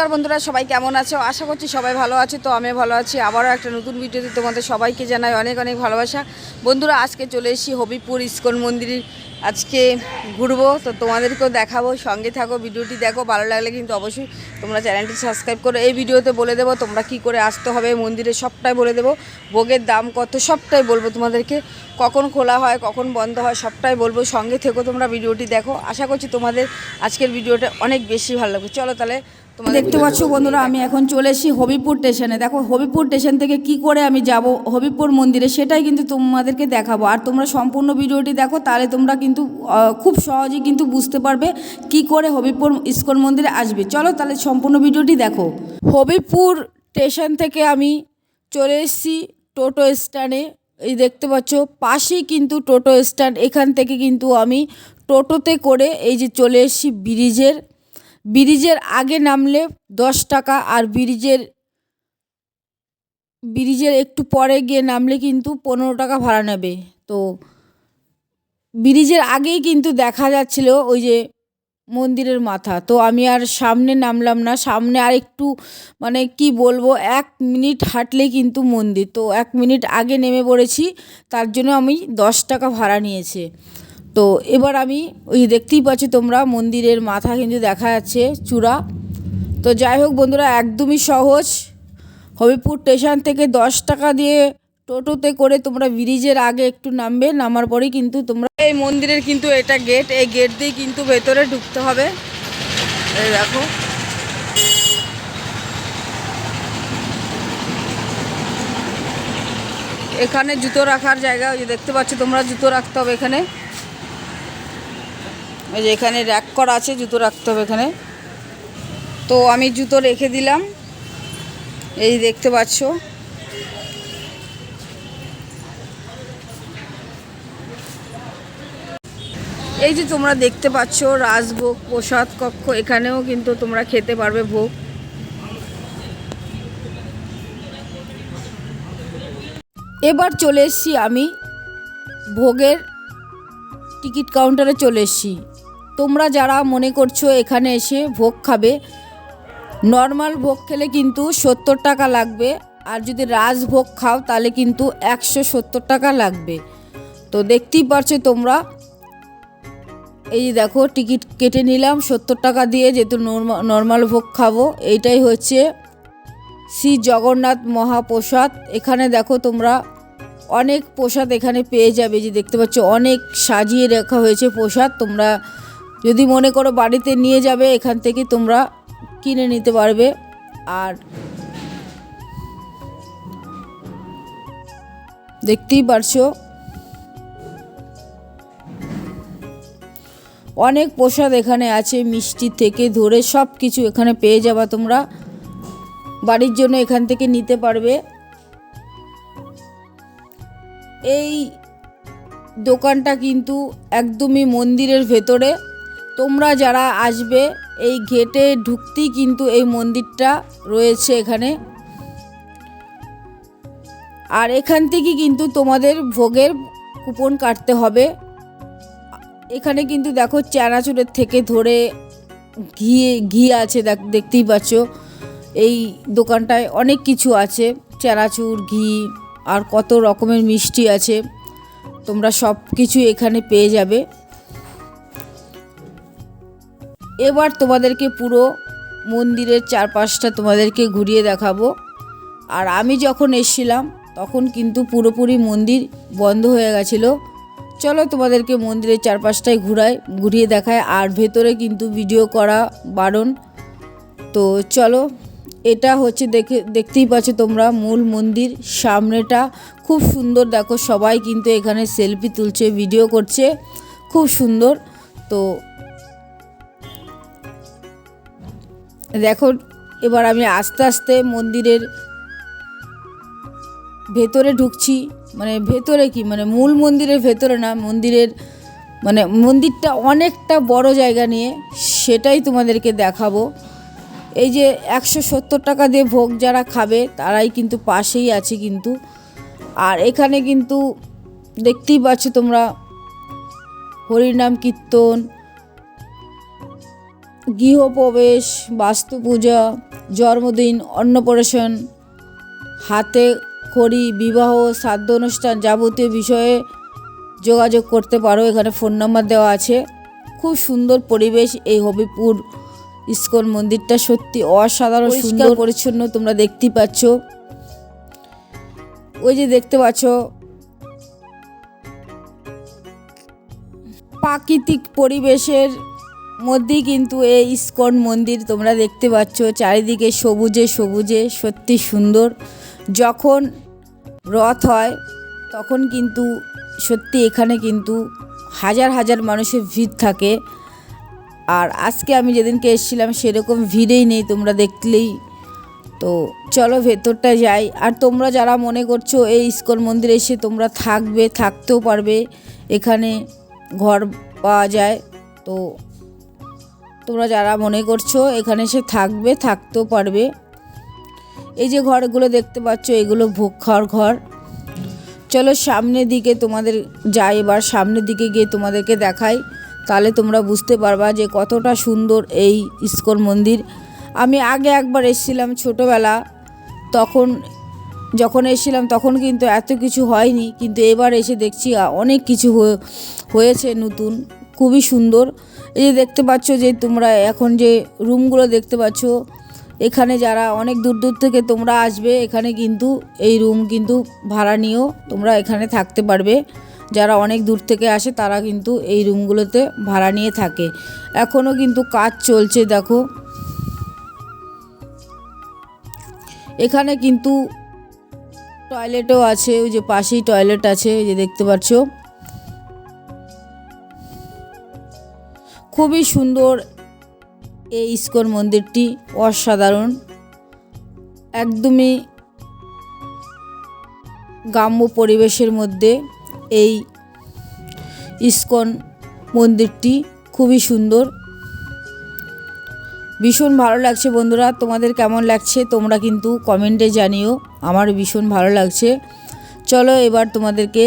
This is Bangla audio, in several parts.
নমস্কার বন্ধুরা, সবাই কেমন আছো? আশা করছি সবাই ভালো আছে, তো আমি ভালো আছি। আবারও একটা নতুন ভিডিওতে তোমাদের সবাইকে জানাই অনেক অনেক ভালোবাসা। বন্ধুরা, আজকে চলে এসেছি হবিপুর ইস্কন মন্দির আজকে ঘুরবো, তো তোমাদেরকেও দেখাবো, সঙ্গে থাকো, ভিডিওটি দেখো, ভালো লাগলে কিন্তু অবশ্যই তোমরা চ্যানেলটি সাবস্ক্রাইব করো এই ভিডিওতে বলে দেবো, তোমরা কি করে আসতে হবে, মন্দিরে সবটাই বলে দেবো, ভোগের দাম কত, সবটাই বলব তোমাদেরকে। কখন খোলা হয়, কখন বন্ধ হয়, সবটাই বলব। সঙ্গে থেকো তোমরা, ভিডিওটি দেখো। আশা করছি তোমাদের আজকের ভিডিওটা অনেক বেশি ভালো লাগবে। চলো তাহলে দেখতে পাচ্ছ বন্ধুরা আমি এখন চলে এসেছি হবিপুর স্টেশনে। দেখো হবিপুর স্টেশন থেকে কি করে আমি যাব? হবিপুর মন্দিরে সেটাই কিন্তু তোমাদেরকে দেখাবো। আর তোমরা সম্পূর্ণ ভিডিওটি দেখো তাহলে তোমরা কিন্তু খুব সহজেই কিন্তু বুঝতে পারবে কি করে হবিপুর ইস্কন মন্দিরে আসবে। চলো তাহলে সম্পূর্ণ ভিডিওটি দেখো। হবিপুর স্টেশন থেকে আমি চলে এসেছি টোটো স্ট্যান্ডে। এই দেখতে পাচ্ছ পাশেই কিন্তু টোটো স্ট্যান্ড। এখান থেকে কিন্তু আমি টোটোতে করে এই যে চলে এসেছি ব্রিজের। ব্রিজের আগে নামলে দশ টাকা আর ব্রিজের ব্রিজের একটু পরে গিয়ে নামলে কিন্তু পনেরো টাকা ভাড়া নেবে। তো ব্রিজের আগেই কিন্তু দেখা যাচ্ছিল ওই যে মন্দিরের মাথা। তো আমি আর সামনে নামলাম না, সামনে আর একটু মানে কি বলব, এক মিনিট হাঁটলেই কিন্তু মন্দির। তো এক মিনিট আগে নেমে পড়েছি, তার জন্য আমি দশ টাকা ভাড়া নিয়েছে। তো এবার আমি ওই দেখতেই পাচ্ছি তোমরা মন্দিরের মাথা কিন্তু দেখা যাচ্ছে চূড়া। তো যাই হোক বন্ধুরা, একদমই সহজ। হবিপুর স্টেশন থেকে দশ টাকা দিয়ে টোটোতে করে তোমরা ব্রিজের আগে একটু নামবে, নামার পরেই কিন্তু তোমরা এই মন্দিরের কিন্তু এটা গেট এই গেট দিয়ে কিন্তু ভেতরে ঢুকতে হবে। দেখো। এখানে জুতো রাখার জায়গা, ওই দেখতে পাচ্ছ তোমরা জুতো রাখতে হবে এখানে। এই যে এখানে র্যাক করা আছে, জুতো রাখতে হবে এখানে। তো আমি জুতো রেখে দিলাম। এই দেখতে পাচ্ছ। এই যে তোমরা দেখতে পাচ্ছ, রাজভোগ প্রসাদ কক্ষ, এখানেও কিন্তু তোমরা খেতে পারবে ভোগ। এবার চলে এসেছি আমি ভোগের টিকিট কাউন্টারে চলে এসেছি। তোমরা যারা মনে করছ এখানে এসে ভোগ খাবে নর্মাল ভোগ খেলে কিন্তু সত্তর টাকা লাগবে, আর যদি রাজভোগ খাও তাহলে কিন্তু একশো সত্তর টাকা লাগবে। তো দেখতেই পারছ তোমরা, এই দেখো টিকিট কেটে নিলাম, সত্তর টাকা দিয়ে যেহেতু নর্মাল ভোগ খাব, এইটাই হচ্ছে শ্রী জগন্নাথ মহাপ্রসাদ। এখানে দেখো তোমরা অনেক প্রসাদ এখানে পেয়ে যাবে যে দেখতে পাচ্ছ অনেক সাজিয়ে রাখা হয়েছে প্রসাদ, তোমরা যদি মনে করো বাড়িতে নিয়ে যাবে, এখান থেকে তোমরা কিনে নিতে পারবে। আর দেখতেই পারছ, অনেক প্রসাদ এখানে আছে, মিষ্টি থেকে ধরে সব কিছু এখানে পেয়ে যাবা তোমরা। বাড়ির জন্য এখান থেকে নিতে পারবে। এই দোকানটা কিন্তু একদমই মন্দিরের ভেতরে। তোমরা যারা আসবে, এই গেটে ঢুকতেই কিন্তু এই মন্দিরটা রয়েছে এখানে। আর এখান থেকে কিন্তু তোমাদের ভোগের কুপন কাটতে হবে। এখানে কিন্তু দেখো চানাচুরের থেকে ধরে ঘি ঘি আছে, দেখ- দেখতেই পাচ্ছ। এই দোকানটায় অনেক কিছু আছে, চানাচুর, ঘি, আর কত রকমের মিষ্টি আছে। তোমরা সব কিছু এখানে পেয়ে যাবে। এবার তোমাদেরকে পুরো মন্দিরের চারপাশটা তোমাদেরকে ঘুরিয়ে দেখাবো। আর আমি যখন এসছিলাম, তখন কিন্তু পুরোপুরি মন্দির বন্ধ হয়ে গেছিল। চলো তোমাদেরকে মন্দিরের চারপাশটায় ঘুরায় ঘুরিয়ে দেখায় আর ভেতরে কিন্তু ভিডিও করা বারণ। তো চলো, এটা হচ্ছে দেখে, দেখতেই পাচ্ছ তোমরা মূল মন্দির, সামনেটা খুব সুন্দর। দেখো সবাই কিন্তু এখানে সেলফি তুলছে ভিডিও করছে, খুব সুন্দর। তো দেখো, এবার আমি আস্তে আস্তে মন্দিরের ভেতরে ঢুকছি। মানে ভেতরে কি? মানে মূল মন্দিরের ভেতরে না, মন্দিরের মানে মন্দিরটা অনেকটা বড় জায়গা নিয়ে সেটাই তোমাদেরকে দেখাবো। এই যে একশো সত্তর টাকা দিয়ে ভোগ যারা খাবে, তারাই কিন্তু পাশেই আছে কিন্তু। আর এখানে কিন্তু দেখতেই পাচ্ছ তোমরা হরিনাম কীর্তন গৃহপ্রবেশ বাস্তু পূজা জন্মদিন অন্নপ্রাশন হাতে খড়ি বিবাহ শ্রাদ্ধ অনুষ্ঠান যাবতীয় বিষয়ে যোগাযোগ করতে পারো। এখানে ফোন নাম্বার দেওয়া আছে। খুব সুন্দর পরিবেশ এই হবিপুর ইস্কন মন্দিরটা। সত্যি অসাধারণ সুন্দর পরিচ্ছন্ন তোমরা দেখতেই পাচ্ছ। ওই যে দেখতে পাচ্ছ। প্রাকৃতিক পরিবেশের মধ্যেই কিন্তু এই ইস্কন মন্দির তোমরা দেখতে পাচ্ছ। চারিদিকে সবুজে সবুজে, সত্যি সুন্দর। যখন রথ হয়, তখন কিন্তু সত্যি এখানে কিন্তু হাজার হাজার মানুষের ভিড় থাকে। আর আজকে আমি যেদিনকে এসেছিলাম, সেরকম ভিড়েই নেই তোমরা দেখলেই। তো চলো ভেতরটা যাই। আর তোমরা যারা মনে করছ এই ইস্কন মন্দিরে এসে তোমরা থাকবে, থাকতেও পারবে। এখানে ঘর পাওয়া যায়। তো তোমরা যারা মনে করছ এখানে এসে থাকবে, থাকতেও পারবে। এই যে ঘরগুলো দেখতে পাচ্ছ, এগুলো ভোগ খাওয়ার ঘর। চলো সামনের দিকে তোমাদের যাই, এবার সামনের দিকে গিয়ে তোমাদেরকে দেখাই। তাহলে তোমরা বুঝতে পারবা যে কতটা সুন্দর এই ইস্কন মন্দির। আমি আগে একবার এসেছিলাম ছোটোবেলা, তখন যখন এসেছিলাম তখন কিন্তু এত কিছু হয়নি, কিন্তু এবার এসে দেখছি অনেক কিছু হয়ে- হয়েছে নতুন, খুবই সুন্দর। এই যে দেখতে পাচ্ছ যে তোমরা এখন যে রুমগুলো দেখতে পাচ্ছ, এখানে যারা অনেক দূর দূর থেকে তোমরা আসবে, এখানে কিন্তু এই রুম কিন্তু ভাড়া নিয়েও তোমরা এখানে থাকতে পারবে। যারা অনেক দূর থেকে আসে, তারা কিন্তু এই রুমগুলোতে ভাড়া নিয়ে থাকে। এখনও কিন্তু কাজ চলছে, দেখো। এখানে কিন্তু টয়লেটও আছে, ওই যে পাশেই টয়লেট আছে, এই যে দেখতে পাচ্ছ। খুবই সুন্দর এই ইস্কন মন্দিরটি, অসাধারণ। একদমই গ্রাম্য পরিবেশের মধ্যে এই ইস্কন মন্দিরটি খুবই সুন্দর। ভীষণ ভালো লাগছে বন্ধুরা, তোমাদের কেমন লাগছে তোমরা কিন্তু কমেন্টে জানিও, আমার ভীষণ ভালো লাগছে। চলো এবার তোমাদেরকে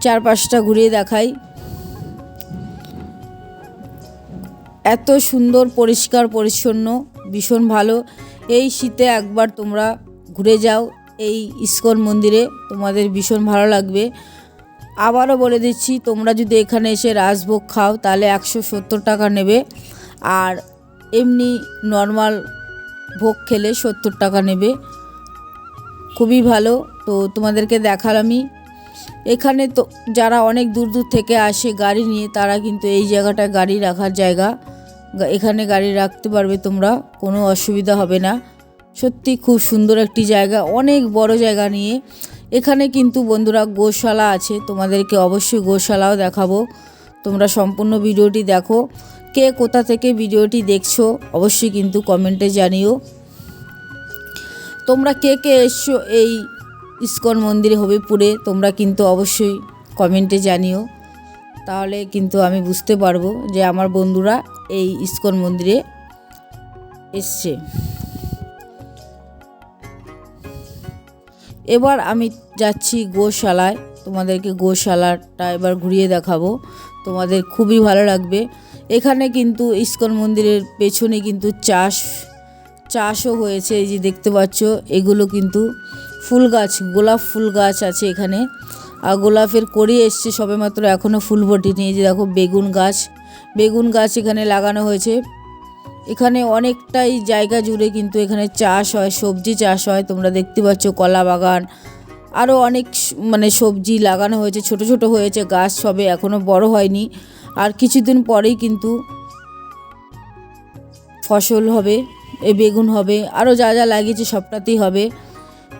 চারপাশটা ঘুরিয়ে দেখাই। এত সুন্দর, পরিষ্কার, পরিচ্ছন্ন, ভীষণ ভালো। এই শীতে একবার তোমরা ঘুরে যাও এই ইস্কন মন্দিরে, তোমাদের ভীষণ ভালো লাগবে। আবারও বলে দিচ্ছি, তোমরা যদি এখানে এসে রাজভোগ খাও, তাহলে একশো সত্তর টাকা নেবে। আর এমনি নর্মাল ভোগ খেলে সত্তর টাকা নেবে। খুবই ভালো। তো তোমাদেরকে দেখালামই। এখানে তো যারা অনেক দূর দূর থেকে আসে গাড়ি নিয়ে, তারা কিন্তু এই জায়গাটা গাড়ি রাখার জায়গা। এখানে গাড়ি রাখতে পারবে তোমরা, কোনো অসুবিধা হবে না। সত্যি খুব সুন্দর একটি জায়গা, অনেক বড় জায়গা নিয়ে। এখানে কিন্তু বন্ধুরা গোশালা আছে, তোমাদেরকে অবশ্যই গোশালাও দেখাবো। তোমরা সম্পূর্ণ ভিডিওটি দেখো। কে কোথা থেকে ভিডিওটি দেখছ, অবশ্যই কিন্তু কমেন্টে জানিও। তোমরা কে কে এসছো এই ইস্কন মন্দিরে, হবিপুরে, তোমরা কিন্তু অবশ্যই কমেন্টে জানিও। তাহলে কিন্তু আমি বুঝতে পারব যে আমার বন্ধুরা এই ইস্কন মন্দিরে এসছে। এবার আমি যাচ্ছি গোশালায়। তোমাদেরকে গোশালাটা এবার ঘুরিয়ে দেখাবো। তোমাদের খুবই ভালো লাগবে। এখানে কিন্তু ইস্কন মন্দিরের পেছনে কিন্তু চাষ, চাষও হয়েছে। এই যে দেখতে পাচ্ছ, এগুলো কিন্তু ফুল গাছ, গোলাপ ফুল গাছ আছে এখানে। আর গোলাপের করি এসছে সবেমাত্র এখনও ফুল ফোটেনি এই যে দেখো, বেগুন গাছ। বেগুন গাছ এখানে লাগানো হয়েছে। এখানে অনেকটাই জায়গা জুড়ে কিন্তু এখানে চাষ হয়, সবজি চাষ হয়। তোমরা দেখতে পাচ্ছ কলা বাগান। আরও অনেক মানে সবজি লাগানো হয়েছে, ছোট ছোট হয়েছে, গাছ সবে এখনও বড় হয়নি। আর কিছুদিন পরেই কিন্তু ফসল হবে, এ বেগুন হবে আরও যা যা লাগিয়েছে সবটাতেই হবে।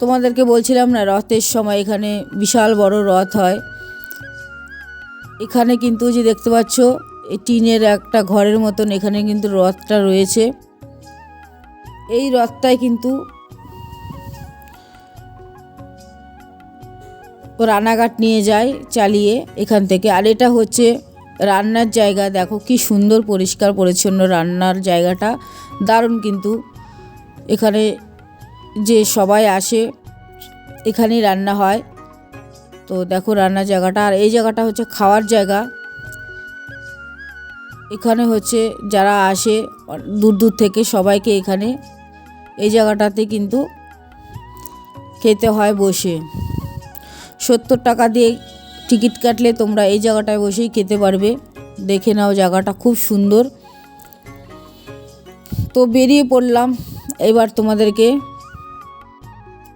তোমাদেরকে বলছিলাম না, রথের সময় এখানে বিশাল বড় রথ হয়। এখানে কিন্তু যে দেখতে পাচ্ছ টিনের একটা ঘরের মতন এখানে কিন্তু রথটা রয়েছে। এই রথটাই কিন্তু রানাঘাট নিয়ে যায়, চালিয়ে এখান থেকে। আর এটা হচ্ছে রান্নার জায়গা। দেখো কি সুন্দর পরিষ্কার পরিচ্ছন্ন রান্নার জায়গাটা। দারুণ কিন্তু এখানে যে সবাই আসে, এখানেই রান্না হয়। তো দেখো রান্নার জায়গাটা। আর এই জায়গাটা হচ্ছে খাওয়ার জায়গা। এখানে হচ্ছে যারা আসে, দূর দূর থেকে সবাইকে এখানে এই জায়গাটাতে কিন্তু খেতে হয় বসে। সত্তর টাকা দিয়ে টিকিট কাটলে তোমরা এই জায়গাটায় বসেই খেতে পারবে। দেখে নাও জায়গাটা খুব সুন্দর। তো বেরিয়ে পড়লাম। এবার তোমাদেরকে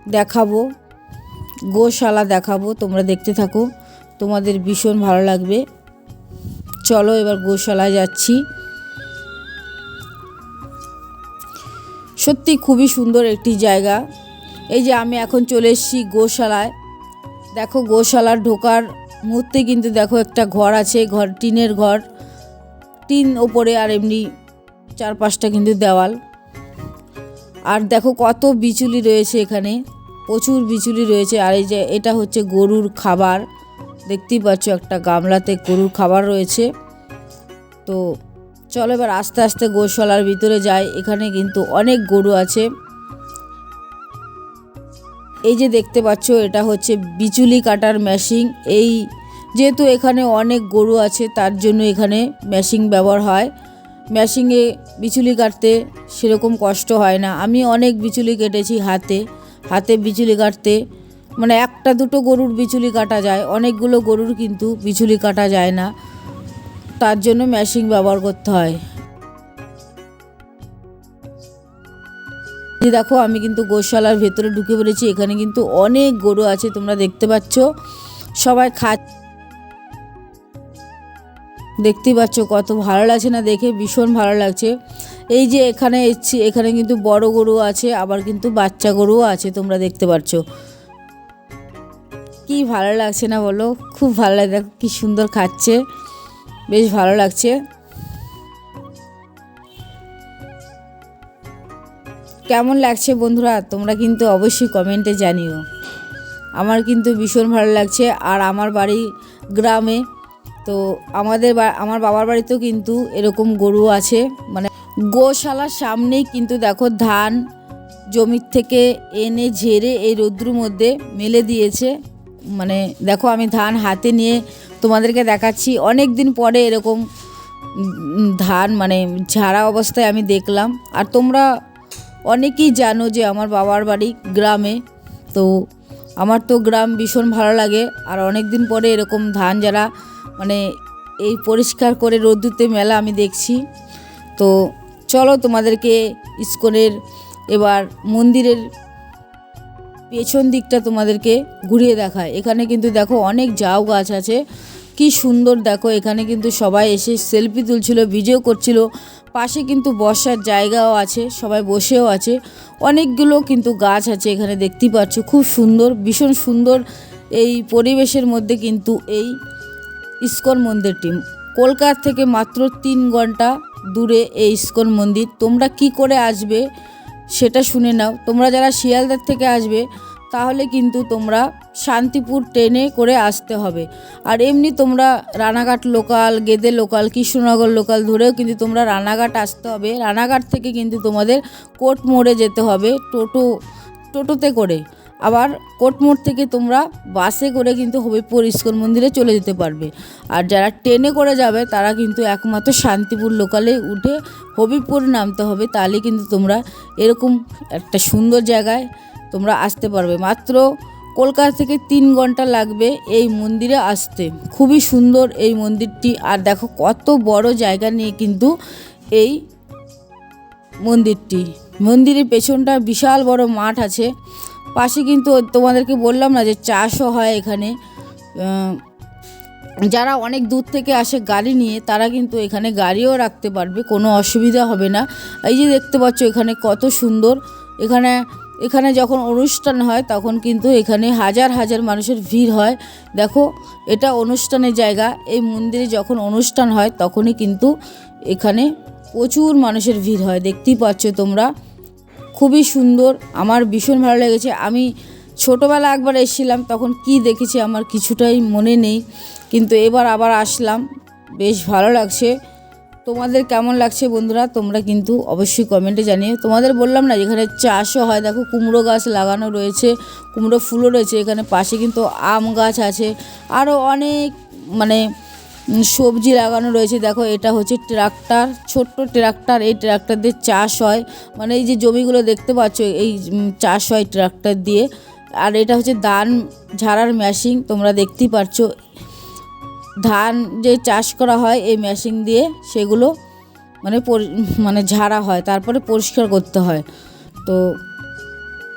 দেখাবো, গোশালা দেখাবো। তোমরা দেখতে থাকো। তোমাদের ভীষণ ভালো লাগবে। চলো এবার গোশালায় যাচ্ছি। সত্যি খুবই সুন্দর একটি জায়গা। এই যে আমি এখন চলে এসেছি গোশালায়। দেখো গোশালার ঢোকার মুহূর্তে কিন্তু দেখো একটা ঘর আছে, ঘর, টিনের ঘর। টিন ওপরে আর এমনি চারপাশটা কিন্তু দেওয়াল। আর দেখো কত বিচুলি রয়েছে এখানে, প্রচুর বিচুলি রয়েছে। আর এই যে এটা হচ্ছে গরুর খাবার। দেখতেই পাচ্ছ একটা গামলাতে গরুর খাবার রয়েছে। তো চলো এবার আস্তে আস্তে গোশালার ভিতরে যাই, এখানে কিন্তু অনেক গরু আছে। এই যে দেখতে পাচ্ছ, এটা হচ্ছে বিচুলি কাটার মেশিন। এই যেহেতু এখানে অনেক গরু আছে, তার জন্য এখানে মেশিন ব্যবহার হয়। মেশিনে বিচুলি কাটতে সেরকম কষ্ট হয় না। আমি অনেক বিচুলি কেটেছি হাতে। হাতে বিচুলি কাটতে মানে একটা দুটো গরুর বিচুলি কাটা যায়, অনেকগুলো গরুর কিন্তু বিচুলি কাটা যায় না। তার জন্য মেশিন ব্যবহার করতে হয়। দেখো, আমি কিন্তু গোশালার ভেতরে ঢুকে পড়েছি, এখানে কিন্তু অনেক গরু আছে, তোমরা দেখতে পাচ্ছ। সবাই খা দেখতেই পাচ্ছ, কত ভালো লাগছে না দেখে, ভীষণ ভালো লাগছে। এই যে এখানে এসছি, এখানে কিন্তু বড় গরু আছে, আবার কিন্তু বাচ্চা গরুও আছে, তোমরা দেখতে পাচ্ছ। কি ভালো লাগছে না বলো? খুব ভালো লাগে, দেখো কি সুন্দর খাচ্ছে। বেশ ভালো লাগছে। কেমন লাগছে বন্ধুরা? তোমরা কিন্তু অবশ্যই কমেন্টে জানিও। আমার কিন্তু ভীষণ ভালো লাগছে, আর আমার বাড়ি গ্রামে, তো আমাদের আমার বাবার বাড়িতেও কিন্তু এরকম গরু আছে। মানে গোশালার সামনেই কিন্তু দেখো ধান জমির থেকে এনে ঝেড়ে এই রৌদ্রুর মধ্যে মেলে দিয়েছে। মানে দেখো আমি ধান হাতে নিয়ে তোমাদেরকে দেখাচ্ছি। অনেক দিন পরে এরকম ধান মানে ঝাড়া অবস্থায় আমি দেখলাম। আর তোমরা অনেকেই জানো যে আমার বাবার বাড়ি গ্রামে। তো আমার তো গ্রাম ভীষণ ভালো লাগে। আর অনেক দিন পরে এরকম ধান যারা মানে এই পরিষ্কার করে রোদ্দুতে মেলা আমি দেখছি। তো চলো তোমাদেরকে ইস্কনের এবার মন্দিরের পেছন দিকটা তোমাদেরকে ঘুরিয়ে দেখায়। এখানে কিন্তু দেখো অনেক জাউ গাছ আছে। কি সুন্দর দেখো, এখানে কিন্তু সবাই এসে সেলফি তুলছিল ভিডিও করছিল। পাশে কিন্তু বসার জায়গাও আছে, সবাই বসেও আছে। অনেকগুলো কিন্তু গাছ আছে এখানে দেখতেই পাচ্ছ। খুব সুন্দর, ভীষণ সুন্দর এই পরিবেশের মধ্যে কিন্তু এই ইস্কন মন্দিরটি। কলকাতা থেকে মাত্র তিন ঘণ্টা দূরে এই ইস্কন মন্দির। তোমরা কি করে আসবে সেটা শুনে নাও। তোমরা যারা শিয়ালদার থেকে আসবে, তাহলে কিন্তু তোমরা শান্তিপুর ট্রেনে করে আসতে হবে। আর এমনি তোমরা Ranaghat local, Gede local, Krishnanagar local ধরেও কিন্তু তোমরা রানাঘাট আসতে হবে। রানাঘাট থেকে কিন্তু তোমাদের কোর্ট মোড়ে যেতে হবে টোটো, টোটোতে করে। আবার কোটমোড় থেকে তোমরা বাসে করে কিন্তু হবিপুর ইস্কন মন্দিরে চলে যেতে পারবে। আর যারা ট্রেনে করে যাবে, তারা কিন্তু একমাত্র শান্তিপুর লোকালে উঠে হবিপুর নামতে হবে তাহলে কিন্তু তোমরা এরকম একটা সুন্দর জায়গায় তোমরা আসতে পারবে। মাত্র কলকাতা থেকে তিন ঘণ্টা লাগবে এই মন্দিরে আসতে। খুবই সুন্দর এই মন্দিরটি। আর দেখো কত বড় জায়গা নিয়ে কিন্তু এই মন্দিরটি। মন্দিরের পেছনটা বিশাল বড় মাঠ আছে। পাশে কিন্তু তোমাদেরকে বললাম না যে চাষও হয় এখানে। যারা অনেক দূর থেকে আসে গাড়ি নিয়ে, তারা কিন্তু এখানে গাড়িও রাখতে পারবে, কোনো অসুবিধা হবে না। এই যে দেখতে পাচ্ছ এখানে কত সুন্দর। এখানে এখানে যখন অনুষ্ঠান হয়, তখন কিন্তু এখানে হাজার হাজার মানুষের ভিড় হয়। দেখো, এটা অনুষ্ঠানের জায়গা। এই মন্দিরে যখন অনুষ্ঠান হয়, তখনই কিন্তু এখানে প্রচুর মানুষের ভিড় হয়। দেখতেই পাচ্ছ তোমরা। খুবই সুন্দর, আমার ভীষণ ভালো লেগেছে। আমি ছোটোবেলা একবার এসেছিলাম, তখন কি দেখেছি আমার কিছুটাই মনে নেই, কিন্তু এবার আবার আসলাম। বেশ ভালো লাগছে। তোমাদের কেমন লাগছে বন্ধুরা, তোমরা কিন্তু অবশ্যই কমেন্টে জানিও। তোমাদের বললাম না, এখানে চাষও হয়, দেখো কুমড়ো গাছ লাগানো রয়েছে, কুমড়ো ফুলও রয়েছে, এখানে পাশে কিন্তু আম গাছ আছে। আরও অনেক মানে সবজি লাগানো রয়েছে। দেখো, এটা হচ্ছে ট্রাক্টর, ছোট্ট ট্রাক্টর। এই ট্রাক্টর দিয়ে চাষ হয়। মানে এই যে জমিগুলো দেখতে পাচ্ছ, এই চাষ হয় ট্রাক্টর দিয়ে। আর এটা হচ্ছে ধান ঝাড়ার মেশিন, তোমরা দেখতেই পাচ্ছ ধান যে চাষ করা হয়, এই মেশিন দিয়ে সেগুলো মানে মানে ঝাড়া হয়, তারপরে পরিষ্কার করতে হয়। তো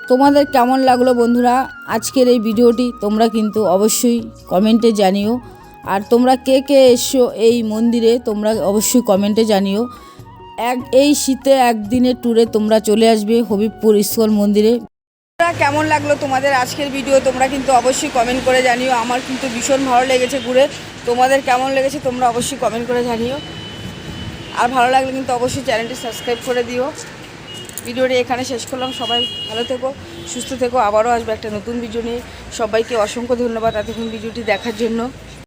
তোমাদের কেমন লাগল বন্ধুরা? আজকের এই ভিডিওটি তোমরা কিন্তু অবশ্যই কমেন্টে জানিও। আর তোমরা কে কে এসো এই মন্দিরে, তোমরা অবশ্যই কমেন্টে জানিও। এক, এই শীতে একদিনের ট্যুরে তোমরা চলে আসবে হবিবপুর ইস্কন মন্দিরে। কেমন লাগল তোমাদের আজকের ভিডিও? তোমরা কিন্তু অবশ্যই কমেন্ট করে জানিও। আমার কিন্তু ভীষণ ভালো লেগেছে ঘুরে। তোমাদের কেমন লেগেছে তোমরা অবশ্যই কমেন্ট করে জানিও। আর ভালো লাগলে কিন্তু অবশ্যই চ্যানেলটি সাবস্ক্রাইব করে দিও। ভিডিওটি এখানে শেষ করলাম। সবাই ভালো থেকো, সুস্থ থেকো। আবারও আসবে একটা নতুন ভিডিও নিয়ে। সবাইকে অসংখ্য ধন্যবাদ এতক্ষণ ভিডিওটি দেখার জন্য।